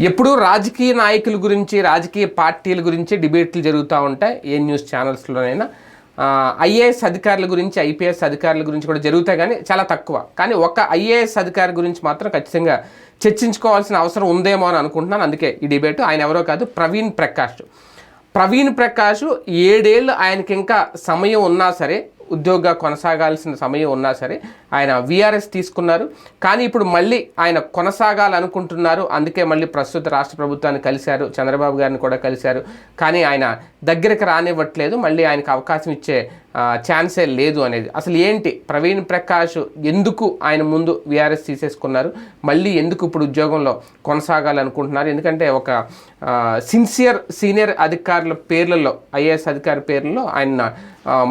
ఎప్పుడూ రాజకీయ నాయకుల గురించి రాజకీయ పార్టీల గురించి డిబేట్లు జరుగుతూ ఉంటాయి. ఏ న్యూస్ ఛానల్స్లోనైనా. ఐఏఎస్ అధికారుల గురించి ఐపీఎస్ అధికారుల గురించి కూడా జరుగుతాయి కానీ చాలా తక్కువ. కానీ ఒక ఐఏఎస్ అధికారి గురించి మాత్రం ఖచ్చితంగా చర్చించుకోవాల్సిన అవసరం ఉందేమో అని అనుకుంటున్నాను. అందుకే ఈ డిబేట్ ఆయన ఎవరో కాదు ప్రవీణ్ ప్రకాష్. ప్రవీణ్ ప్రకాష్ ఏడేళ్ళు ఆయనకి ఇంకా సమయం ఉన్నా సరే ఉద్యోగంగా కొనసాగాల్సిన సమయం ఉన్నా సరే ఆయన విఆర్ఎస్ తీసుకున్నారు. కానీ ఇప్పుడు మళ్ళీ ఆయన కొనసాగాలనుకుంటున్నారు. అందుకే మళ్ళీ ప్రస్తుత రాష్ట్ర ప్రభుత్వాన్ని కలిశారు. చంద్రబాబు గారిని కూడా కలిశారు. కానీ ఆయన దగ్గరికి రానివ్వట్లేదు. మళ్ళీ ఆయనకు అవకాశం ఇచ్చే ఛాన్సే లేదు అనేది. అసలు ఏంటి? ప్రవీణ్ ప్రకాష్ ఎందుకు ఆయన ముందు విఆర్ఎస్ తీసేసుకున్నారు? మళ్ళీ ఎందుకు ఇప్పుడు ఉద్యోగంలో కొనసాగాలనుకుంటున్నారు? ఎందుకంటే ఒక సిన్సియర్ సీనియర్ అధికారుల పేర్లలో ఐఏఎస్ అధికారి పేర్లలో ఆయన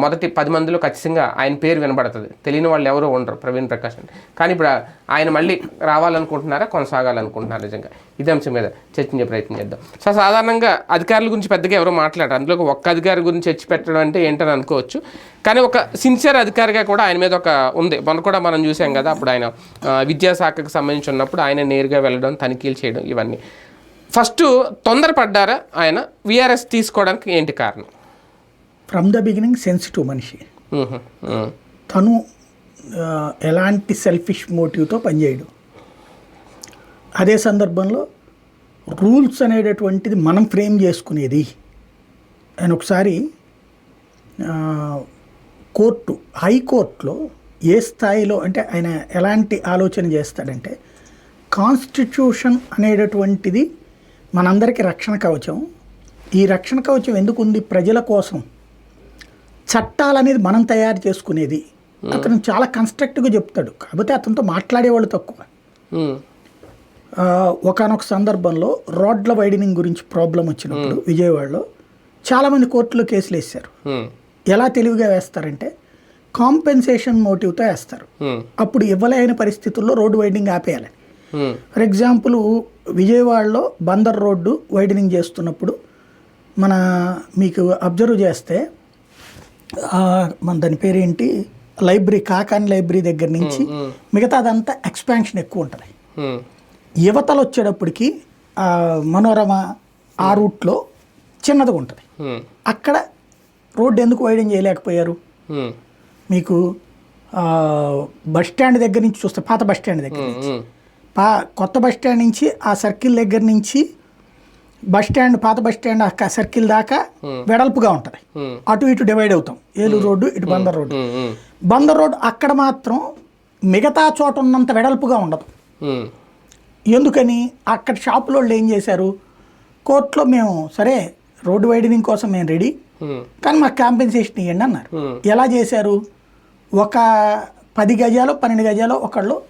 మొదటి పది మందిలో ఖచ్చితంగా ఆయన పేరు వినబడుతుంది. తెలియని వాళ్ళు ఎవరో ఉండరు ప్రవీణ్ ప్రకాష్ అంటే కానీ ఇప్పుడు ఆయన మళ్ళీ రావాలనుకుంటున్నారా? కొనసాగాలనుకుంటున్నారా? నిజంగా. ఇదే అంశం మీద చర్చించే ప్రయత్నం చేద్దాం. సో సాధారణంగా అధికారుల గురించి పెద్దగా ఎవరో మాట్లాడారు. అందులో ఒక్క అధికారి గురించి చర్చి పెట్టడం అంటే ఏంటని అనుకోవచ్చు. కానీ ఒక సిన్సియర్ అధికారిగా కూడా ఆయన మీద ఒక ఉంది. మొన్న కూడా మనం చూసాం కదా అప్పుడు ఆయన విద్యాశాఖకు సంబంధించి ఉన్నప్పుడు ఆయన నేరుగా వెళ్ళడం తనిఖీలు చేయడం ఇవన్నీ. ఫస్ట్ తొందరపడ్డారా ఆయన? విఆర్ఎస్ తీసుకోవడానికి ఏంటి కారణం? ఫ్రమ్ ద బిగినింగ్ సెన్సిటివ్ మనిషి. తను ఎలాంటి సెల్ఫిష్ మోటివ్తో పనిచేయడు అదే సందర్భంలో రూల్స్ అనేటటువంటిది మనం ఫ్రేమ్ చేసుకునేది. ఆయన ఒకసారి కోర్టు హైకోర్టులో ఏ స్థాయిలో అంటే ఆయన ఎలాంటి ఆలోచన చేస్తాడంటే కాన్స్టిట్యూషన్ అనేటటువంటిది మనందరికీ రక్షణ కవచం. ఈ రక్షణ కవచం ఎందుకు ఉంది ప్రజల కోసం. చట్టాలు అనేది మనం తయారు చేసుకునేది. అతను చాలా కన్స్ట్రక్టివ్గా చెప్తాడు. కాకపోతే అతనితో మాట్లాడేవాళ్ళు తక్కువ. ఒకనొక సందర్భంలో రోడ్ల వైడనింగ్ గురించి ప్రాబ్లం వచ్చినప్పుడు విజయవాడలో చాలామంది కోర్టులో కేసులు వేశారు. ఎలా తెలివిగా వేస్తారంటే కాంపెన్సేషన్ మోటివ్తో వేస్తారు. అప్పుడు ఇవ్వలేని పరిస్థితుల్లో రోడ్డు వైడనింగ్ ఆపేయాలి మ్మ్. ఫర్ ఎగ్జాంపుల్ విజయవాడలో బందర్ రోడ్డు వైడనింగ్ చేస్తున్నప్పుడు మన మీకు అబ్జర్వ్ చేస్తే మన దాని పేరేంటి లైబ్రరీ కాకాని లైబ్రరీ దగ్గర నుంచి మిగతాదంతా ఎక్స్పాన్షన్ ఎక్కువ ఉంటుంది. యువతలు వచ్చేటప్పటికి మనోరమ ఆ రూట్లో చిన్నదిగా ఉంటుంది. అక్కడ రోడ్డు ఎందుకు వైడెన్ చేయలేకపోయారు. మీకు బస్ స్టాండ్ దగ్గర నుంచి చూస్తే పాత బస్ స్టాండ్ దగ్గర నుంచి. పా కొత్త బస్ స్టాండ్ నుంచి ఆ సర్కిల్ దగ్గర నుంచి బస్ స్టాండ్ పాత బస్ స్టాండ్ ఆ సర్కిల్ దాకా వెడల్పుగా ఉంటుంది. అటు ఇటు డివైడ్ అవుతాం. ఏలూరు రోడ్డు ఇటు బందర్ రోడ్డు. బందర్ రోడ్డు అక్కడ మాత్రం మిగతా చోట ఉన్నంత వెడల్పుగా ఉండదు. ఎందుకని? అక్కడ షాపులో వాళ్ళు ఏం చేశారు? కోర్టులో మేము సరే రోడ్డు వైడనింగ్ కోసం మేము రెడీ. కానీ మాకు కాంపెన్సేషన్ ఇవ్వండి అన్నారు. ఎలా చేశారు? ఒక పది గజాలు పన్నెండు గజాలు ఒకళ్ళు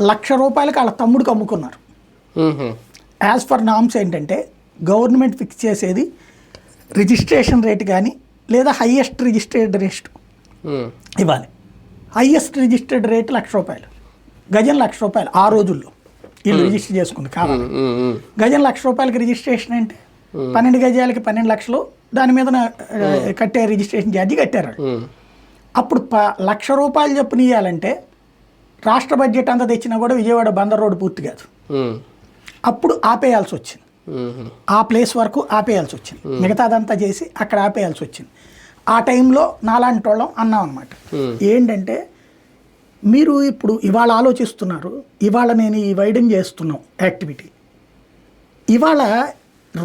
లక్ష రూపాయలకి వాళ్ళ తమ్ముడికి అమ్ముకున్నారు. మ్మ్. యాజ్ ఫర్ నామ్స్ ఏంటంటే గవర్నమెంట్ ఫిక్స్ చేసేది రిజిస్ట్రేషన్ రేట్ కానీ లేదా హయ్యెస్ట్ రిజిస్టర్డ్ రేట్. ఇవ్వాలి. హయ్యెస్ట్ రిజిస్టర్డ్ రేట్ లక్ష రూపాయలు. గజం లక్ష రూపాయలు ఆ రోజుల్లో. వీళ్ళు రిజిస్టర్ చేసుకుంది కావాలి. గజం లక్ష రూపాయలకి రిజిస్ట్రేషన్ అంటే పన్నెండు గజాలకి పన్నెండు లక్షలు దాని మీద కట్టే రిజిస్ట్రేషన్ ఛార్జీ కట్టారు. అప్పుడు ప లక్ష రూపాయలు చొప్పున ఇవ్వాలంటే రాష్ట్ర బడ్జెట్ అంతా తెచ్చినా కూడా విజయవాడ బందర్ రోడ్డు పూర్తి కాదు. అప్పుడు ఆపేయాల్సి వచ్చింది. ఆ ప్లేస్ వరకు ఆపేయాల్సి వచ్చింది. మిగతాదంతా చేసి అక్కడ ఆపేయాల్సి వచ్చింది. ఆ టైంలో నాలాంటి వాళ్ళం అన్నాం అనమాట ఏంటంటే మీరు ఇప్పుడు ఇవాళ ఆలోచిస్తున్నారు ఇవాళ నేను ఈ వైడెన్ చేస్తున్నాం యాక్టివిటీ. ఇవాళ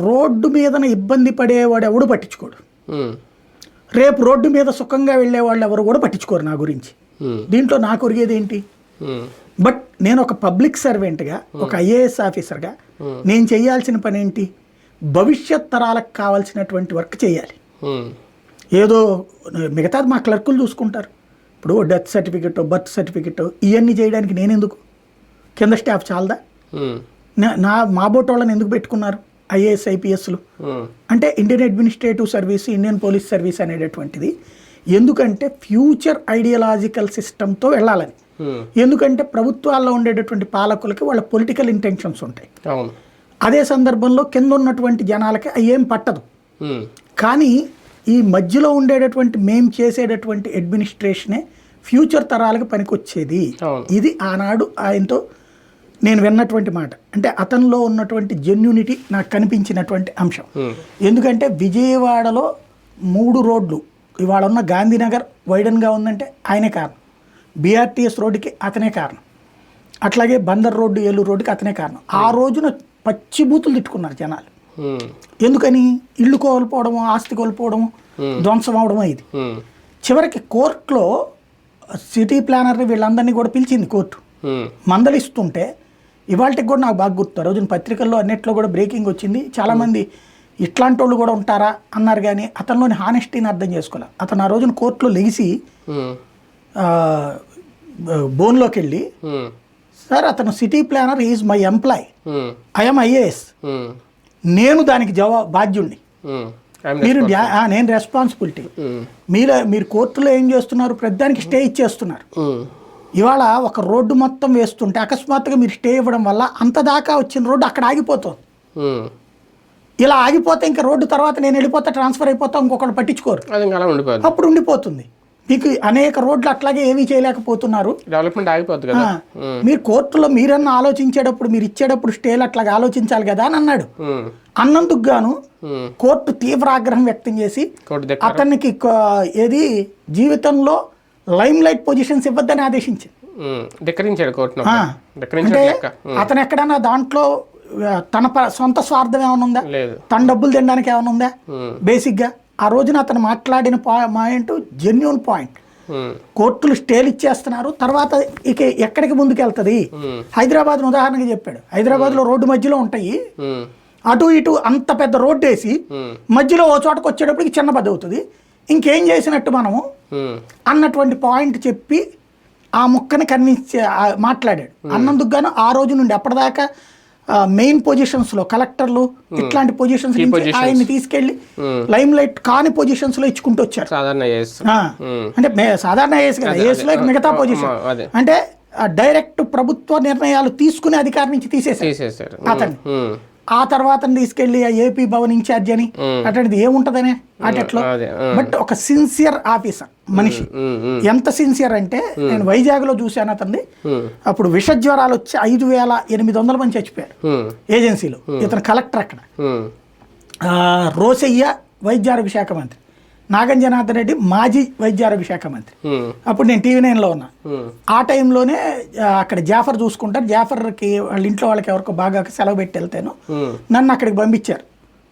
రోడ్డు మీదన ఇబ్బంది పడేవాడు ఎవడు పట్టించుకోడు. రేపు రోడ్డు మీద సుఖంగా వెళ్ళే వాళ్ళు ఎవరు కూడా పట్టించుకోరు నా గురించి. దీంట్లో నాకు ఒరిగేది ఏంటి. బట్ నేను ఒక పబ్లిక్ సర్వెంట్గా ఒక ఐఏఎస్ ఆఫీసర్గా నేను చేయాల్సిన పని ఏంటి? భవిష్యత్ తరాలకు కావాల్సినటువంటి వర్క్ చేయాలి. ఏదో మిగతాది మా క్లర్కులు చూసుకుంటారు. ఇప్పుడు డెత్ సర్టిఫికెట్ బర్త్ సర్టిఫికెట్ ఇవన్నీ చేయడానికి నేను ఎందుకు కింద స్టాఫ్ చాలదా. నా- నా మా బోట్ వాళ్ళని ఎందుకు పెట్టుకున్నారు? ఐఏఎస్ ఐపీఎస్లు మ్మ్. అంటే Indian administrative service Indian police service అనేటటువంటిది ఎందుకంటే ఫ్యూచర్ ఐడియలాజికల్ సిస్టంతో వెళ్ళాలని మ్మ్. ఎందుకంటే ప్రభుత్వాల్లో ఉండేటటువంటి పాలకులకి వాళ్ళ పొలిటికల్ ఇంటెన్షన్స్ ఉంటాయి అదే సందర్భంలో కింద ఉన్నటువంటి జనాలకి అవి ఏం పట్టదు మ్మ్. కానీ ఈ మధ్యలో ఉండేటటువంటి మేం చేసేటటువంటి అడ్మినిస్ట్రేషనే ఫ్యూచర్ తరాలకు పనికొచ్చేది. ఇది ఆనాడు ఆయనతో నేను విన్నటువంటి మాట. అంటే అతనిలో ఉన్నటువంటి జెన్యునిటీ నాకు కనిపించినటువంటి అంశం. ఎందుకంటే విజయవాడలో మూడు రోడ్లు ఇవాళ ఉన్న గాంధీనగర్ వైడన్గా ఉందంటే ఆయనే కారణం. బీఆర్టీఎస్ రోడ్డుకి అతనే కారణం. అట్లాగే బందర్ రోడ్డు ఏలూరు రోడ్డుకి అతనే కారణం. ఆ రోజున పచ్చి బూతులు తిట్టుకున్నారు జనాలు. ఉమ్, ఎందుకని? ఇల్లు కోల్పోవడము ఆస్తి కోల్పోవడము ధ్వంసం అవడము ఇది. చివరికి కోర్టులో సిటీ ప్లానర్ని వీళ్ళందరినీ కూడా పిలిచింది కోర్టు. మందలిస్తుంటే ఇవాళకి కూడా నాకు బాగా గుర్తు. రోజున పత్రికల్లో అన్నిట్లో కూడా బ్రేకింగ్ వచ్చింది. చాలామంది ఇట్లాంటి వాళ్ళు కూడా ఉంటారా అన్నారు కానీ అతనిలోని హానెస్టీని అర్థం చేసుకోవాలి అతను ఆ రోజున కోర్టులో లెగిసి బోన్లోకి వెళ్ళి సార్ అతను city planner is my employee I'm IAS నేను దానికి జవా బాధ్యుణ్ణి. మీరు నేను రెస్పాన్సిబిలిటీ మీరు మీరు కోర్టులో ఏం చేస్తున్నారు? ప్రతిదానికి స్టే ఇచ్చేస్తున్నారు. ఇవాళ ఒక రోడ్డు మొత్తం వేస్తుంటే అకస్మాత్తుగా మీరు స్టే ఇవ్వడం వల్ల అంత దాకా వచ్చిన రోడ్డు అక్కడ ఆగిపోతుంది. ఇలా ఆగిపోతే ఇంకా రోడ్డు తర్వాత నేను వెళ్ళిపోతే ట్రాన్స్ఫర్ అయిపోతా ఇంకొకటి పట్టించుకోరు. అప్పుడు ఉండిపోతుంది. మీకు అనేక రోడ్లు అట్లాగే ఏమీ చేయలేకపోతున్నారు. డెవలప్మెంట్ ఆగిపోద్ది కదా. మీరు కోర్టులో మీరన్నా ఆలోచించేటప్పుడు మీరు ఇచ్చేటప్పుడు స్టేలు అట్లాగా ఆలోచించాలి కదా అని అన్నాడు. అన్నందుకు గాను. కోర్టు తీవ్ర ఆగ్రహం వ్యక్తం చేసి అతనికి ఏది జీవితంలో లైమ్ లైట్ పొజిషన్స్ ఇవ్వద్దని ఆదేశించింది ధిక్కరించాడు కోర్టును అంటే అతను ఎక్కడైనా దాంట్లో తన సొంత స్వార్థం ఏమైనా ఉందా? తన డబ్బులు తినడానికి ఏమైనా ఉందా? బేసిక్గా ఆ రోజున అతను మాట్లాడిన పాయింట్ జెన్యున్ పాయింట్ కోర్టులు స్టేలు ఇచ్చేస్తున్నారు. తర్వాత ఇక ఎక్కడికి ముందుకు వెళ్తుంది ఉమ్, హైదరాబాద్ ఉదాహరణగా చెప్పాడు. హైదరాబాద్లో రోడ్డు మధ్యలో ఉంటాయి. అటు ఇటు అంత పెద్ద రోడ్డు వేసి మధ్యలో ఓ చోటకు వచ్చేటప్పటికి చిన్న బద్ద అవుతుంది ఇంకేం చేసినట్టు మనము అన్నటువంటి పాయింట్ చెప్పి ఆ ముక్కని కన్విన్స్ మాట్లాడాడు. అన్నందుకు గాను ఆ రోజు నుండి అప్పటిదాకా మెయిన్ పొజిషన్స్లో కలెక్టర్లు ఇట్లాంటి పొజిషన్స్. ఆయన్ని తీసుకెళ్ళి లైమ్ లైట్ కాని పొజిషన్స్లో ఇచ్చుకుంటూ వచ్చారు. అంటే సాధారణ ఏఎస్ కదా ఏఎస్లో మిగతా పొజిషన్. అంటే డైరెక్ట్ ప్రభుత్వ నిర్ణయాలు తీసుకునే అధికారం నుంచి తీసేశారు. అతన్ని. ఆ తర్వాత తీసుకెళ్ళి ఆ ఏపీ భవన్ ఇన్ఛార్జ్ అని అటువంటిది ఏముంటదనే? అటట్లో బట్ ఒక సిన్సియర్ ఆఫీసర్ మనిషి. ఎంత సిన్సియర్ అంటే నేను వైజాగ్లో చూశాను అతన్ని. అప్పుడు విష జ్వరాలు వచ్చి ఐదు వేల ఎనిమిది వందల మంది చచ్చిపోయారు. ఏజెన్సీలో. ఇతను కలెక్టర్ అక్కడ. రోసయ్య వైద్య ఆరోగ్య శాఖ మంత్రి. నాగం జనార్దన్ రెడ్డి మాజీ వైద్య ఆరోగ్య శాఖ మంత్రి అప్పుడు నేను టీవీ నైన్లో ఉన్నా. ఆ టైంలోనే అక్కడ జాఫర్ చూసుకుంటారు. జాఫర్కి వాళ్ళ ఇంట్లో వాళ్ళకి ఎవరికో బాగా సెలవు పెట్టి వెళ్తాను నన్ను అక్కడికి పంపించారు.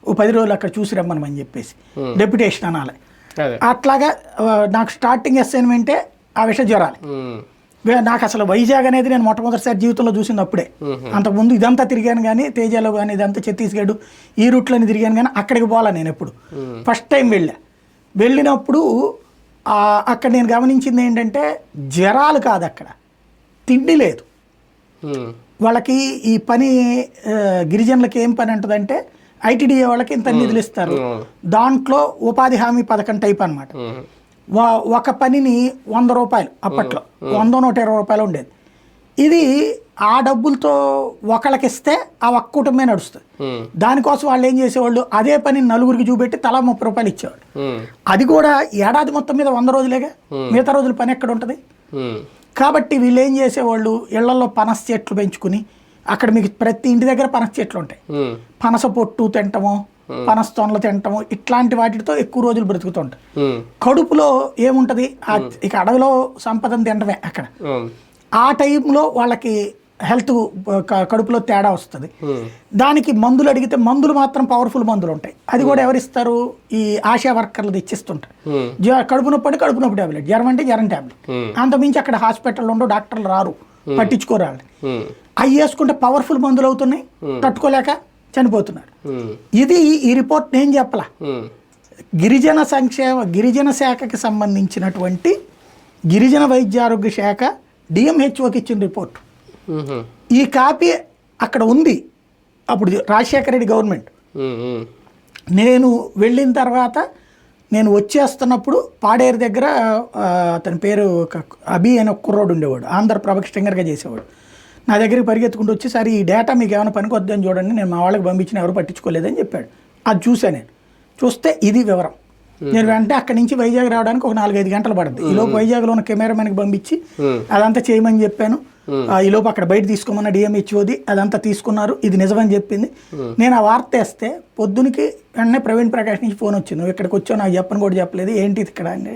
ఓ పది రోజులు అక్కడ చూసి రమ్మని చెప్పేసి. డెప్యుటేషన్ అనాలి. అట్లాగా నాకు స్టార్టింగ్ అసైన్మెంటే ఆ విష జ్వరాలు. నాకు అసలు వైజాగ్ అనేది నేను మొట్టమొదటిసారి జీవితంలో చూసింది అప్పుడే. అంతకుముందు ఇదంతా తిరిగాను కానీ తేజాలో కానీ ఇదంతా ఛత్తీస్గఢ్ ఈ రూట్లని తిరిగాను కానీ అక్కడికి పోలా నేను ఎప్పుడు. ఫస్ట్ టైం వెళ్ళా. వెళ్ళినప్పుడు అక్కడ నేను గమనించింది ఏంటంటే జ్వరాలు కాదు అక్కడ. తిండి లేదు. వాళ్ళకి ఈ పని గిరిజనులకి ఏం పని ఉంటుందంటే ఐటీడీఏ వాళ్ళకి ఇంత నిధులు ఇస్తారు. దాంట్లో ఉపాధి హామీ పథకం టైప్ అనమాట ఒక పనిని వంద రూపాయలు అప్పట్లో. వంద నూట ఇరవై రూపాయలు ఉండేది. ఇది ఆ డబ్బులతో ఒకళ్ళకి ఇస్తే ఆ ఒక్క కుటుంబమే నడుస్తుంది. దానికోసం వాళ్ళు ఏం చేసేవాళ్ళు? అదే పని నలుగురికి చూపెట్టి తలా ముప్పై రూపాయలు ఇచ్చేవాళ్ళు. ఉమ్, అది కూడా ఏడాది మొత్తం మీద వంద రోజులేగా? మిగతా రోజులు పని ఎక్కడ ఉంటుంది? కాబట్టి వీళ్ళు ఏం చేసేవాళ్ళు? ఇళ్ళలో పనస చెట్లు పెంచుకుని అక్కడ మీకు ప్రతి ఇంటి దగ్గర పనస చెట్లు ఉంటాయి. పనస పొట్టు తింటము పనస తొనలు తింటము ఇట్లాంటి వాటితో ఎక్కువ రోజులు బ్రతుకుతుంటాయి కడుపులో ఏముంటది? ఇక అడవిలో సంపదను తినడమే అక్కడ. ఆ టైంలో వాళ్ళకి హెల్త్ కడుపులో తేడా వస్తుంది. దానికి మందులు అడిగితే మందులు మాత్రం పవర్ఫుల్ మందులు ఉంటాయి. అది కూడా ఎవరిస్తారు? ఈ ఆశా వర్కర్లు తెచ్చిస్తుంటారు కడుపు నొప్పి అంటే కడుపు నొప్పి టాబ్లెట్. జ్వరం అంటే జ్వరం టాబ్లెట్. అంతమించి అక్కడ హాస్పిటల్ ఉండవు డాక్టర్లు రారు. పట్టించుకోరు వాళ్ళని. ఉమ్, అవి వేసుకుంటే పవర్ఫుల్ మందులు అవుతున్నాయి. తట్టుకోలేక చనిపోతున్నారు. ఇది ఈ రిపోర్ట్ నేను చెప్పలా. గిరిజన సంక్షేమ గిరిజన శాఖకి సంబంధించినటువంటి గిరిజన వైద్య ఆరోగ్య శాఖ డిఎంహెచ్ఓకి ఇచ్చిన రిపోర్ట్ ఈ కాపీ అక్కడ ఉంది. అప్పుడు రాజశేఖర రెడ్డి గవర్నమెంట్. నేను వెళ్ళిన తర్వాత నేను వచ్చేస్తున్నప్పుడు పాడేరు దగ్గర అతని పేరు అభి అనే కుర్రోడు ఉండేవాడు. ఆంధ్రప్రభకి స్టింగర్గా చేసేవాడు. నా దగ్గరికి పరిగెత్తుకుంటూ వచ్చి సరే ఈ డేటా మీకు ఏమైనా పనికొద్దని చూడండి. నేను మా వాళ్ళకి పంపించిన ఎవరు పట్టించుకోలేదని చెప్పాడు. అది చూశాను నేను. చూస్తే ఇది వివరం. నేను వెంటనే అక్కడి నుంచి వైజాగ్ రావడానికి ఒక నాలుగైదు గంటలు పడుతుంది ఈలోపు వైజాగ్లో ఉన్న కెమెరామెన్కి పంపించి అదంతా చేయమని చెప్పాను. ఆ, ఈ లోపు అక్కడ బయట తీసుకోమన్న డిఎంహెచ్ఓది అదంతా తీసుకున్నారు. ఇది నిజమని చెప్పింది. నేను ఆ వార్త వేస్తే పొద్దునికి వెంటనే ప్రవీణ్ ప్రకాష్ నుంచి ఫోన్ వచ్చింది. నువ్వు ఇక్కడికి వచ్చావు నాకు చెప్పని కూడా చెప్పలేదు. ఏంటి ఇక్కడ? అంటే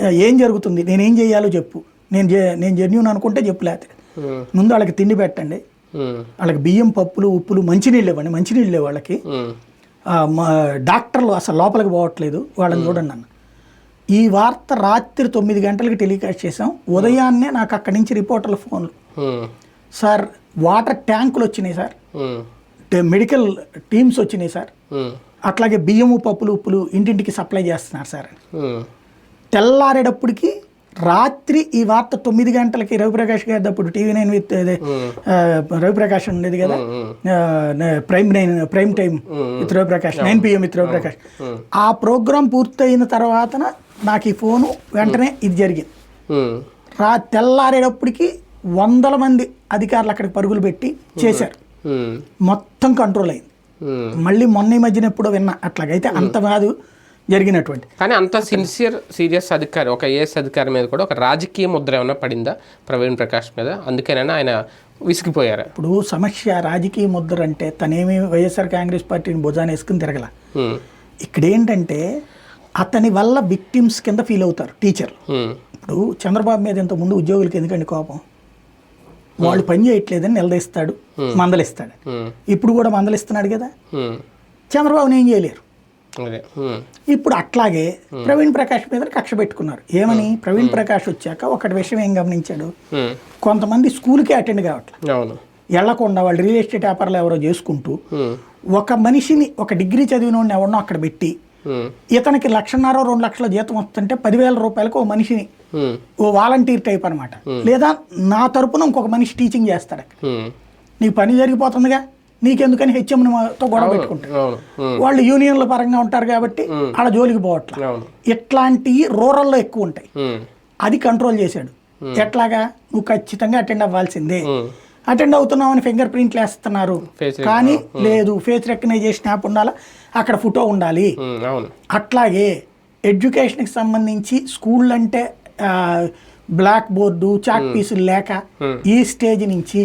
"ఆ, ఏం జరుగుతుంది? నేను ఏం చేయాలో చెప్పు. నేను నేను జెన్యున్ అనుకుంటే చెప్పు లేకపోతే ఉమ్, ముందు వాళ్ళకి తిండి పెట్టండి. వాళ్ళకి బియ్యం పప్పులు ఉప్పులు మంచినీళ్ళు ఇవ్వండి. మంచినీళ్ళు లేవు వాళ్ళకి. డాక్టర్లు అసలు లోపలికి పోవట్లేదు. వాళ్ళని చూడండి అన్న. ఈ వార్త రాత్రి తొమ్మిది గంటలకి టెలికాస్ట్ చేసాం ఉదయాన్నే నాకు అక్కడి నుంచి రిపోర్టర్ల ఫోన్లు. సార్ వాటర్ ట్యాంకులు వచ్చినాయి సార్. మెడికల్ టీమ్స్ వచ్చినాయి సార్. అట్లాగే బియ్యము పప్పులు ఉప్పులు ఇంటింటికి సప్లై చేస్తున్నారు సార్ తెల్లారేటప్పటికి రాత్రి ఈ వార్త తొమ్మిది గంటలకి రవిప్రకాష్ గారి అప్పుడు టీవీ నైన్ విత్ రవిప్రకాష్ ఉండేది కదా? Prime nine prime time with Raviprakash nine PM with Raviprakash. ఆ ప్రోగ్రాం పూర్తయిన తర్వాత నాకు ఈ ఫోను వెంటనే ఇది జరిగింది. రా తెల్లారేటప్పటికి వందల మంది అధికారులు అక్కడికి పరుగులు పెట్టి చేశారు. మొత్తం కంట్రోల్ అయింది. మళ్ళీ మొన్న ఈ మధ్యన ఎప్పుడో విన్నా అట్లాగైతే అంత కాదు. జరిగినటువంటి. కానీ అంత సిన్సియర్ సీరియస్ అధికారి ఒక ఐఏఎస్ అధికారి మీద కూడా ఒక రాజకీయ ముద్ర ఏమైనా పడిందా ప్రవీణ్ ప్రకాష్ మీద? అందుకేనైనా ఆయన విసిగిపోయారా. ఇప్పుడు సమస్య రాజకీయ ముద్ర అంటే తనేమి వైఎస్ఆర్ కాంగ్రెస్ పార్టీని భుజాన్ని వేసుకుని తిరగల. ఇక్కడ ఏంటంటే అతని వల్ల విక్టిమ్స్ కింద ఫీల్ అవుతారు టీచర్లు ఉమ్, ఇప్పుడు చంద్రబాబు మీద ఇంత ముందు ఉద్యోగులకి ఎందుకండి కోపం? వాళ్ళు పని చేయట్లేదని నిలదీస్తాడు మందలిస్తాడు. ఇప్పుడు కూడా మందలిస్తున్నాడు కదా. చంద్రబాబుని ఏం చేయలేరు? ఇప్పుడు అట్లాగే ప్రవీణ్ ప్రకాష్ మీద కక్ష పెట్టుకున్నారు. ఏమని? ప్రవీణ్ ప్రకాష్ వచ్చాక ఒకటి విషయం ఏం గమనించాడు? కొంతమంది స్కూల్కి అటెండ్ కావట్లేదు అవును. వెళ్ళకుండా వాళ్ళు రియల్ ఎస్టేట్ వ్యాపారాలు ఎవరో చేసుకుంటూ ఒక మనిషిని ఒక డిగ్రీ చదివిన వాడిని ఎవరినో అక్కడ పెట్టి ఇతనికి లక్షన్నర రెండు లక్షల జీతం వస్తుంటే పదివేల రూపాయలకు ఓ మనిషిని ఓ వాలంటీర్ టైప్ అనమాట లేదా నా తరపున ఇంకొక మనిషి టీచింగ్ చేస్తాడు. నీకు పని జరిగిపోతుందిగా. నీకెందుకని హెచ్ఎంతో గొడవ ఉమ్, వాళ్ళు యూనియన్ల పరంగా ఉంటారు కాబట్టి ఆడ జోలికి పోవట్ల. ఇట్లాంటివి రూరల్లో ఎక్కువ ఉంటాయి. అది కంట్రోల్ చేశాడు. ఎట్లాగా? నువ్వు ఖచ్చితంగా అటెండ్ అవ్వాల్సిందే. అటెండ్ అవుతున్నామని ఫింగర్ ప్రింట్లు వేస్తున్నారు. కానీ లేదు ఫేస్ రికగ్నైజేషన్ యాప్ ఉండాలా? అక్కడ ఫోటో ఉండాలి. అట్లాగే ఎడ్యుకేషన్కి సంబంధించి స్కూల్ అంటే బ్లాక్ బోర్డు చాక్ పీసులు లేక ఈ స్టేజ్ నుంచి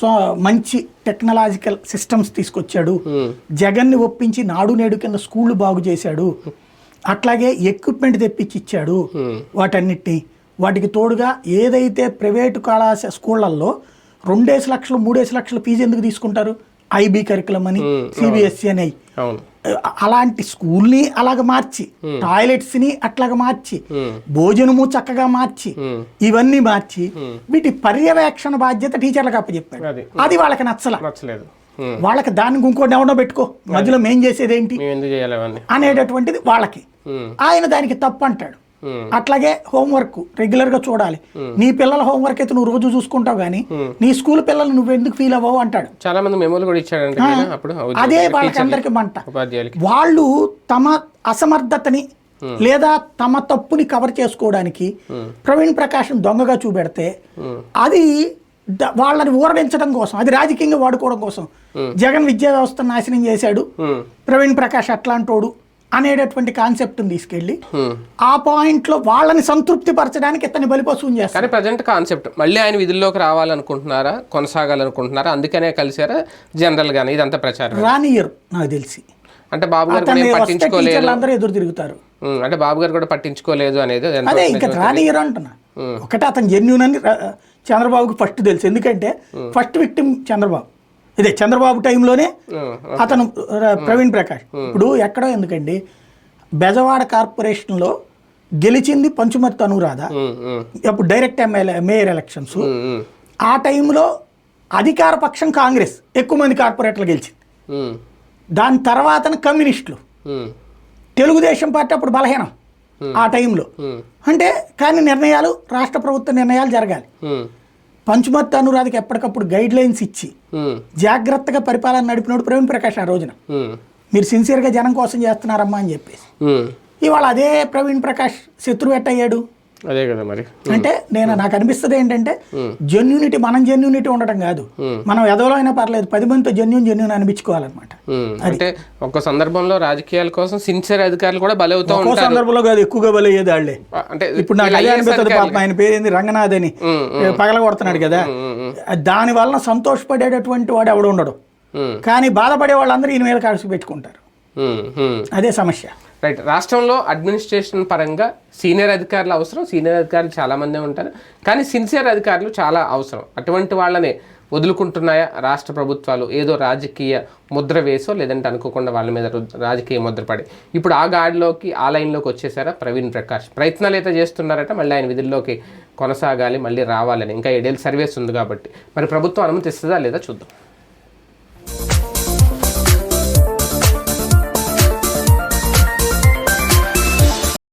సో మంచి టెక్నాలజికల్ సిస్టమ్స్ తీసుకొచ్చాడు. ఉమ్, జగన్ని ఒప్పించి నాడు నేడు కింద స్కూళ్ళు బాగు చేశాడు. అట్లాగే ఎక్విప్మెంట్ తెప్పించి ఇచ్చాడు వాటన్నిటిని. వాటికి తోడుగా ఏదైతే ప్రైవేటు కళాశాల స్కూళ్ళల్లో రెండేసి లక్షలు మూడేసి లక్షలు ఫీజు ఎందుకు తీసుకుంటారు? ఐబీ కరికులం అని సిబిఎస్సి అని. అలాంటి స్కూల్ని అలాగ మార్చి టాయిలెట్స్ని అట్లాగ మార్చి భోజనము చక్కగా మార్చి ఉమ్, ఇవన్నీ మార్చి వీటి పర్యవేక్షణ బాధ్యత టీచర్లకు అప్పచెప్పాడు. అది. అది వాళ్ళకి నచ్చల. నచ్చలేదు. వాళ్ళకి దానికి ఇంకోటి ఎవడో పెట్టుకో. మధ్యలో మేం చేసేది ఏంటి అనేటటువంటిది వాళ్ళకి. ఆయన దానికి తప్పు అంటాడు. అట్లాగే హోంవర్క్ రెగ్యులర్గా చూడాలి. నీ పిల్లల హోంవర్క్ అయితే నువ్వు రోజు చూసుకుంటావు కానీ నీ స్కూల్ పిల్లలు నువ్వు ఎందుకు ఫీల్ అవ్వవు అంటాడు. చాలా మంది మెమోలు కూడా అప్పుడు. అదే ఉద్యోగులకి, వాళ్ళకి టీచర్లకి, అందరికి మంట. వాళ్ళు తమ అసమర్థతని లేదా తమ తప్పుని కవర్ చేసుకోవడానికి ప్రవీణ్ ప్రకాశం దొంగగా చూపెడితే అది వాళ్ళని ఊరడించడం కోసం అది రాజకీయంగా వాడుకోవడం కోసం జగన్ విద్యా వ్యవస్థను నాశనం చేశాడు. ప్రవీణ్ ప్రకాష్ అట్లాంటోడు. అనేటటువంటి కాన్సెప్ట్ని తీసుకెళ్ళి. ఆ పాయింట్లో వాళ్ళని సంతృప్తి పరచడానికి ఇతని బలిపశువుని చేస్తారు కానీ ప్రజెంట్ కాన్సెప్ట్ మళ్ళీ ఆయన విధుల్లోకి రావాలనుకుంటున్నారా? కొనసాగాలనుకుంటున్నారా? అందుకనే కలిసారా జనరల్ గానే. ఇదంతా ప్రచారం రానియరు నాకు తెలిసి. అంటే బాబు గారు పట్టించుకోలేదు. అందరూ ఎదురు తిరుగుతారు. అంటే బాబు గారు కూడా పట్టించుకోలేదు అనేది అదే ఇంకా రానియరు అంటున్నా. ఒకటే అతను జెన్యున్ అని చంద్రబాబుకి ఫస్ట్ తెలుసు. ఎందుకంటే ఫస్ట్ విక్టిమ్ చంద్రబాబు. ఇదే చంద్రబాబు టైంలోనే అతను ప్రవీణ్ ప్రకాష్. ఇప్పుడు ఎక్కడో ఎందుకండి బెజవాడ కార్పొరేషన్లో గెలిచింది పంచుమర్తి అనురాధ. అప్పుడు డైరెక్ట్ ఎమ్మెల్యే మేయర్ ఎలక్షన్స్. ఆ టైంలో అధికార పక్షం కాంగ్రెస్ ఎక్కువ మంది కార్పొరేటర్లు గెలిచింది. దాని తర్వాత కమ్యూనిస్టులు. తెలుగుదేశం పార్టీ అప్పుడు బలహీనం ఆ. టైంలో. అంటే కానీ నిర్ణయాలు రాష్ట్ర ప్రభుత్వ నిర్ణయాలు జరగాలి. ఉమ్, పంచుమర్తి అనురాధకి ఎప్పటికప్పుడు గైడ్ లైన్స్ ఇచ్చి జాగ్రత్తగా పరిపాలన నడిపినోడు ప్రవీణ్ ప్రకాష్ ఆ రోజున. మీరు సిన్సియర్గా జనం కోసం చేస్తున్నారమ్మా అని చెప్పేసి. ఇవాళ అదే ప్రవీణ్ ప్రకాష్ శత్రువు ఎట్టయ్యాడు అదే కదా మరి. అంటే నేను నాకు అనిపిస్తుంది ఏంటంటే జెన్యూనిటీ మనం జెన్యూనిటీ ఉండటం కాదు. మనం ఎదవలో అయినా పర్లేదు పది మందితో జెన్యూన్ జెన్యూన్ అనిపించుకోవాలన్నమాట. అంటే ఒక సందర్భంలో రాజకీయాల కోసం సిన్సియర్ అధికారులు కూడా బలవుతూ ఉంటారు. సందర్భంలో కాదు ఎక్కువగా బలయ్యేది వాళ్ళే. అంటే ఇప్పుడు నాకు అదే అనిపిస్తుంది పాపం ఆయన పేరు ఏంది రంగనాథ్ అని పగల కొడుతున్నాడు కదా. దాని వలన సంతోషపడేటటువంటి వాడు ఎవడు ఉండడు. కానీ బాధపడే వాళ్ళందరూ ఈయన మీద కాల్సి పెట్టుకుంటారు. అదే సమస్య. రైట్ రాష్ట్రంలో అడ్మినిస్ట్రేషన్ పరంగా సీనియర్ అధికారులు అవసరం సీనియర్ అధికారులు చాలామందే ఉంటారు. కానీ సిన్సియర్ అధికారులు చాలా అవసరం. అటువంటి వాళ్ళనే వదులుకుంటున్నాయా రాష్ట్ర ప్రభుత్వాలు? ఏదో రాజకీయ ముద్ర వేసో లేదంటే అనుకోకుండా వాళ్ళ మీద రాజకీయ ముద్ర పడి. ఇప్పుడు ఆ గాడిలోకి ఆ లైన్లోకి వచ్చేసారా ప్రవీణ్ ప్రకాష్? ప్రయత్నాలు అయితే చేస్తున్నారట మళ్ళీ ఆయన విధుల్లోకి కొనసాగాలి మళ్ళీ రావాలని. ఇంకా ఏడేళ్ళు సర్వీస్ ఉంది కాబట్టి. మరి ప్రభుత్వం అనుమతిస్తుందా లేదా చూద్దాం.